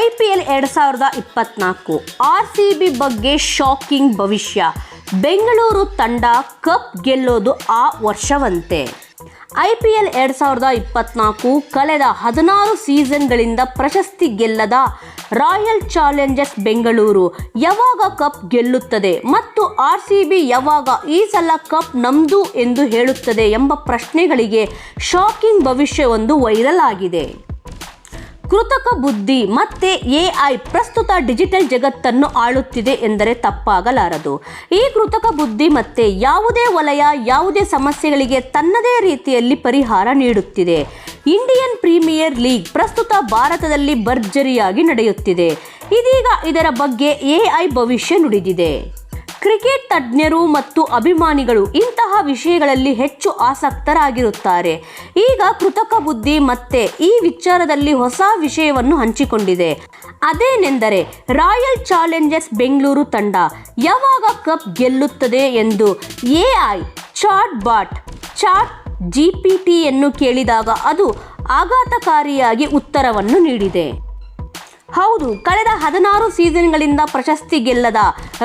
I P L ಎರಡು ಸಾವಿರದ ಇಪ್ಪತ್ನಾಲ್ಕು ಆರ್ ಸಿ ಬಿ ಬಗ್ಗೆ ಶಾಕಿಂಗ್ ಭವಿಷ್ಯ. ಬೆಂಗಳೂರು ತಂಡ ಕಪ್ ಗೆಲ್ಲೋದು ಆ ವರ್ಷವಂತೆ. ಐ ಪಿ ಎಲ್ ಎರಡು ಸಾವಿರದ ಇಪ್ಪತ್ನಾಲ್ಕು ಕಳೆದ ಹದಿನಾರು ಸೀಸನ್ಗಳಿಂದ ಪ್ರಶಸ್ತಿ ಗೆಲ್ಲದ ರಾಯಲ್ ಚಾಲೆಂಜರ್ಸ್ ಬೆಂಗಳೂರು ಯಾವಾಗ ಕಪ್ ಗೆಲ್ಲುತ್ತದೆ ಮತ್ತು ಆರ್ ಸಿ ಬಿ ಯಾವಾಗ ಈ ಸಲ ಕಪ್ ನಮ್ದು ಎಂದು ಹೇಳುತ್ತದೆ ಎಂಬ ಪ್ರಶ್ನೆಗಳಿಗೆ ಶಾಕಿಂಗ್ ಭವಿಷ್ಯವೊಂದು ವೈರಲ್ ಆಗಿದೆ. ಕೃತಕ ಬುದ್ಧಿ ಮತ್ತೆ ಎಐ ಪ್ರಸ್ತುತ ಡಿಜಿಟಲ್ ಜಗತ್ತನ್ನು ಆಳುತ್ತಿದೆ ಎಂದರೆ ತಪ್ಪಾಗಲಾರದು. ಈ ಕೃತಕ ಬುದ್ಧಿ ಮತ್ತೆ ಯಾವುದೇ ವಲಯ, ಯಾವುದೇ ಸಮಸ್ಯೆಗಳಿಗೆ ತನ್ನದೇ ರೀತಿಯಲ್ಲಿ ಪರಿಹಾರ ನೀಡುತ್ತಿದೆ. ಇಂಡಿಯನ್ ಪ್ರೀಮಿಯರ್ ಲೀಗ್ ಪ್ರಸ್ತುತ ಭಾರತದಲ್ಲಿ ಭರ್ಜರಿಯಾಗಿ ನಡೆಯುತ್ತಿದೆ. ಇದೀಗ ಇದರ ಬಗ್ಗೆ ಎಐ ಭವಿಷ್ಯ ನುಡಿದಿದೆ. ಕ್ರಿಕೆಟ್ ತಜ್ಞರು ಮತ್ತು ಅಭಿಮಾನಿಗಳು ಇಂತಹ ವಿಷಯಗಳಲ್ಲಿ ಹೆಚ್ಚು ಆಸಕ್ತರಾಗಿರುತ್ತಾರೆ. ಈಗ ಕೃತಕ ಬುದ್ಧಿ ಮತ್ತೆ ಈ ವಿಚಾರದಲ್ಲಿ ಹೊಸ ವಿಷಯವನ್ನು ಹಂಚಿಕೊಂಡಿದೆ. ಅದೇನೆಂದರೆ, ರಾಯಲ್ ಚಾಲೆಂಜರ್ಸ್ ಬೆಂಗಳೂರು ತಂಡ ಯಾವಾಗ ಕಪ್ ಗೆಲ್ಲುತ್ತದೆ ಎಂದು AI chatbot chat G P ಟಿಯನ್ನು ಕೇಳಿದಾಗ ಅದು ಆಘಾತಕಾರಿಯಾಗಿ ಉತ್ತರವನ್ನು ನೀಡಿದೆ. ಹೌದು, ಕಳೆದ ಹದಿನಾರು ಸೀಸನ್ಗಳಿಂದ ಪ್ರಶಸ್ತಿ ಗೆಲ್ಲದ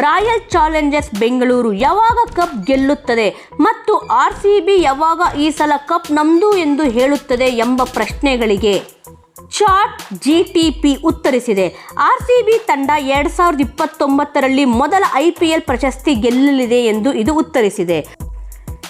ರಾಯಲ್ ಚಾಲೆಂಜರ್ಸ್ ಬೆಂಗಳೂರು ಯಾವಾಗ ಕಪ್ ಗೆಲ್ಲುತ್ತದೆ ಮತ್ತು ಆರ್ ಸಿ ಬಿ ಯಾವಾಗ ಈ ಸಲ ಕಪ್ ನಮ್ದು ಎಂದು ಹೇಳುತ್ತದೆ ಎಂಬ ಪ್ರಶ್ನೆಗಳಿಗೆ ಚಾಟ್ ಜಿ ಟಿ ಪಿ ಉತ್ತರಿಸಿದೆ. ಆರ್ ಸಿ ಬಿ ತಂಡ ಎರಡು ಸಾವಿರದ ಇಪ್ಪತ್ತೊಂಬತ್ತರಲ್ಲಿ ಮೊದಲ ಐ ಪಿ ಎಲ್ ಪ್ರಶಸ್ತಿ ಗೆಲ್ಲಲಿದೆ ಎಂದು ಇದು ಉತ್ತರಿಸಿದೆ.